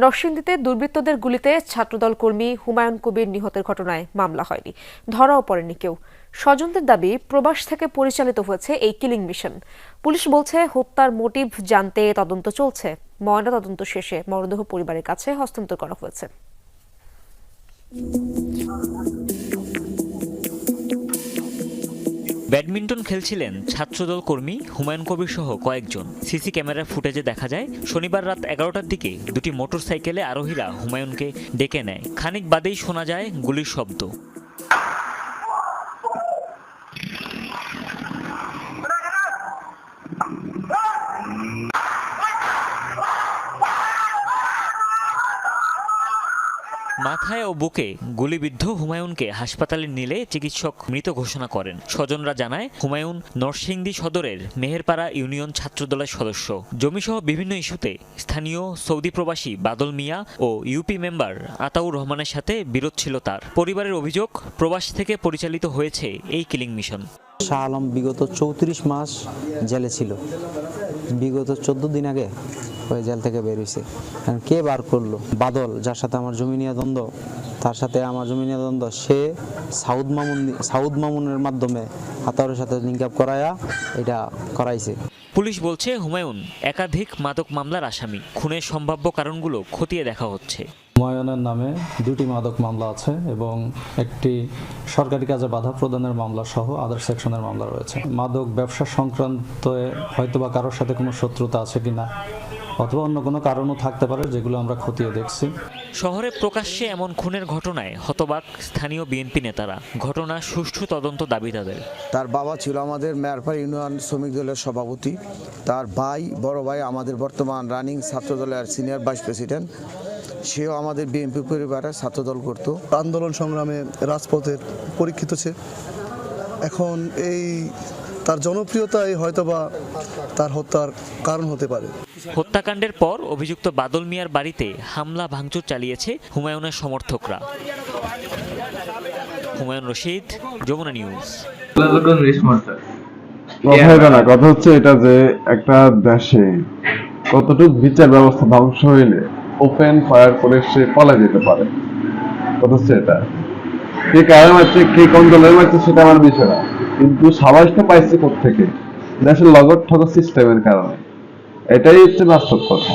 নরসিংদীতে দুর্বৃত্তদের গুলিতে ছাত্রদল কর্মী হুমায়ুন কবির নিহতের ঘটনায় মামলা হয়নি। ধরাও পড়েনি কেউ। স্বজনদের দাবি, প্রবাস থেকে পরিচালিত হয়েছে এই কিলিং মিশন। পুলিশ বলছে, হত্যার মোটিভ জানতে তদন্ত চলছে। ময়না তদন্ত শেষে মরদেহ পরিবারের কাছে হস্তান্তর করা হয়েছে। ব্যাডমিন্টন খেলছিলেন ছাত্রদল কর্মী হুমায়ুন কবির সহ কয়েকজন। সিসি ক্যামেরার ফুটেজে দেখা যায়, শনিবার রাত এগারোটার দিকে দুটি মোটরসাইকেলে আরোহীরা হুমায়ুনকে ডেকে নেয়। খানিক বাদেই শোনা যায় গুলির শব্দ। মাথায় ও বুকে গুলিবিদ্ধ হুমায়ুনকে হাসপাতালে নিলে চিকিৎসক মৃত ঘোষণা করেন। স্বজনরা জানায়, হুমায়ুন নরসিংদী সদরের মেহেরপাড়া ইউনিয়ন ছাত্রদলের সদস্য। জমিসহ বিভিন্ন ইস্যুতে স্থানীয় সৌদি প্রবাসী বাদল মিয়া ও ইউপি মেম্বার আতাউর রহমানের সাথে বিরোধ ছিল তার। পরিবারের অভিযোগ, প্রবাস থেকে পরিচালিত হয়েছে এই কিলিং মিশন। শাহ আলম বিগত চৌত্রিশ মাস জেলে ছিল। বিগত চোদ্দ দিন আগে ওই জেল থেকে বের হয়েছে এখন কে বার করল? বাদল যার সাথে আমার জমি নিয়ে দ্বন্দ্ব তার সাথে আমার জমি নিয়ে দ্বন্দ্ব সে সাউদ মামুন সাউদ মামুনের মাধ্যমে হাতারের সাথে লিঙ্ক আপ করায়া এটা করাইছে। পুলিশ বলছে হুমায়ুন একাধিক মাদক মামলার আসামি। খুনের সম্ভাব্য কারণগুলো খতিয়ে দেখা হচ্ছে। হুমায়ুনের নামে দুটি মাদক মামলা আছে এবং একটি সরকারি কাজে বাধা প্রদানের মামলা সহ আদার সেকশনের মামলা রয়েছে। মাদক ব্যবসা সংক্রান্ত হয়তোবা কারোর সাথে কোনো শত্রুতা আছে কিনা অথবা অন্য কোনো কারণও থাকতে পারে যেগুলো আমরা খতিয়ে দেখছি। শহরে প্রকাশ্যে এমন খুনের ঘটনায় হতবাক স্থানীয় বিএনপি নেতারা। ঘটনা সুষ্ঠু তদন্ত দাবি তাদের। তার বাবা ছিল আমাদের মেয়ারপাড় ইউনিয়ন শ্রমিক দলের সভাপতি। তার ভাই বড় ভাই আমাদের বর্তমান রানিং ছাত্র দলের সিনিয়র ভাইস প্রেসিডেন্ট। সেও আমাদের বিএনপি পরিবারের ছাত্রদল করতো। আন্দোলন সংগ্রামে রাজপথের পরীক্ষিত ছে এখন এই তার জনপ্রিয়তাই হয়তোবা তার হত্যার কারণ হতে পারে। হত্যাকাণ্ডের পর অভিযুক্ত বাদল মিয়ার বাড়িতে হামলা ভাঙচুর চালিয়েছে হুমায়ুনের সমর্থকরা। হুমায়ুন রশিদ যমুনা নিউজ। কথা না কথা হচ্ছে এটা যে একটা দেশে কতটুকু বিচার ব্যবস্থা ধ্বংস হইলে ওপেন ফায়ার করে সে পালা যেতে পারে। কথা হচ্ছে এটা। কে কারণ মারছে কে কোন দলের মারছে সেটা আমার বিষয় না। কিন্তু সাবাসটা পাইছে থেকে দেশের লগট ঠগর সিস্টেমের কারণে। এটাই হচ্ছে বাস্তব কথা।